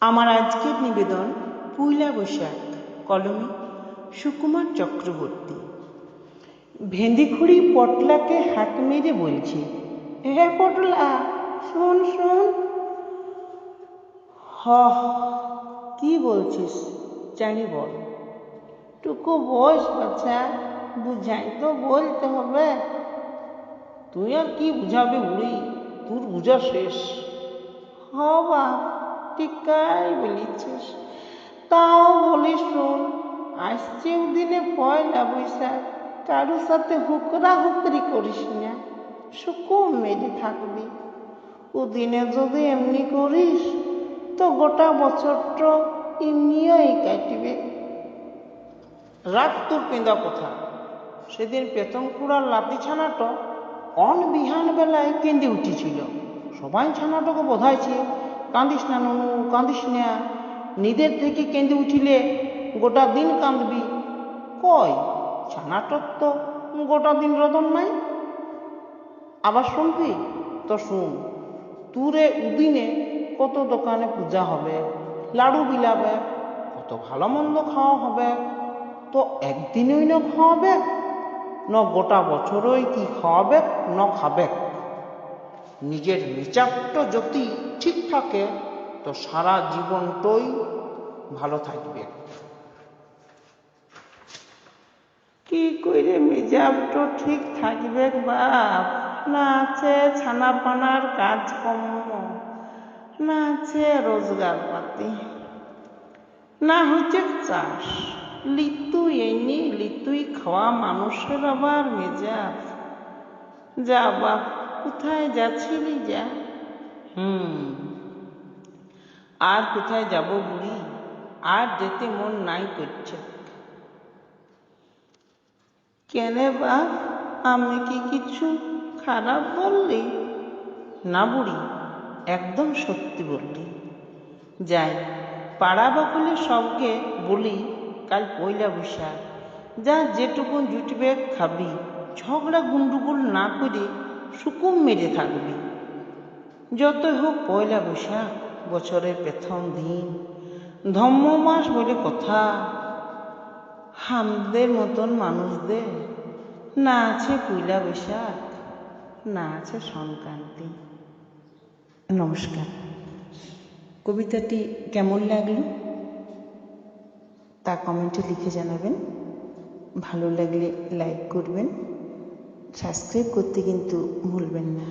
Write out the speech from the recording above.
আমার আজকের নিবেদন পয়লা বৈশাখ, কলমে, সুকুমার চক্রবর্তী। ভেন্দিখুড়ি পটলাকে হাত মেরে বলছে, হে পটলা, শোন শোন। হ কি বলছিস, জানি বল। টুকু বস বাচ্চা বুঝাই তো বলতে হবে। তুই আর কি বুঝাবি বুড়ি, তোর বুঝা শেষ। হবা টিকাই বলিছিস তাও বলি শোন, আসছে দিনে পয়লা বৈশাখ কারোর সাথে হুকরা হুকরি করিস না সুকুম মেরে থাকবি। ওদিনে যদি এমনি করিস, তো গোটা বছরটা এমনিই কাটবে। রাত তোর পেঁদা কথা। সেদিন পেতন কুড়ার লাতি ছানাটো অন বিহান বেলায় কেঁদে উঠেছিল। সবাই ছানাটাকে বোধাইছে কাঁদিস না, ননু কাঁদিস না। নিদের থেকে কেঁদে উঠিলে গোটা দিন কাঁদবি। কই? ছানাটোর তো গোটা দিন রদন নাই। আবার শুনবি? তো শুন, তুরে উদিনে কত দোকানে পূজা হবে, লাড়ু বিলাবে, কত ভালো মন্দ খাওয়া হবে। তো একদিনই না খাওয়াবে, ন গোটা বছরই কি খাওয়াবে, ন খাবে। নিজের মিচারটা যদি ঠিক থাকে, তো সারা জীবনটাই ভালো থাকবে। কি করে মেজাবটা ঠিক থাকবে বাপ? না আছে ছানা পানার কাজকর্ম না আছে রোজগার পাতি। না হচ্ছে চাষ লিতু এনি, লিতুই খাওয়া মানুষের আবার মেজাজ। যা বাপ কোথায় যাচ্ছিলি যা? হুম, আর কোথায় যাব বুড়ি? আর যেতে মন নাই করছে। কেনে বাপ আমি কি কিছু খারাপ বললি? না বুড়ি, একদম সত্যি বললি। যাই, পাড়া বাকুলে সবকে বলি, কাল পয়লা বৈশাখ। যা যেটুকুন জুটবে খাবি। ঝগড়া গুন্ডুগুল না করে সুকুম মেরে থাকবি। যতই হোক পয়লা বৈশাখ, বছরের প্রথম দিন ধম্ম মাস বলে কথা। হামদের মতন মানুষদের, না আছে পয়লা বৈশাখ, না আছে সংক্রান্তি। নমস্কার। কবিতাটি কেমন লাগল? তা কমেন্টে লিখে জানাবেন। ভালো লাগলে লাইক করবেন। সাবস্ক্রাইব করতে কিন্তু ভুলবেন না।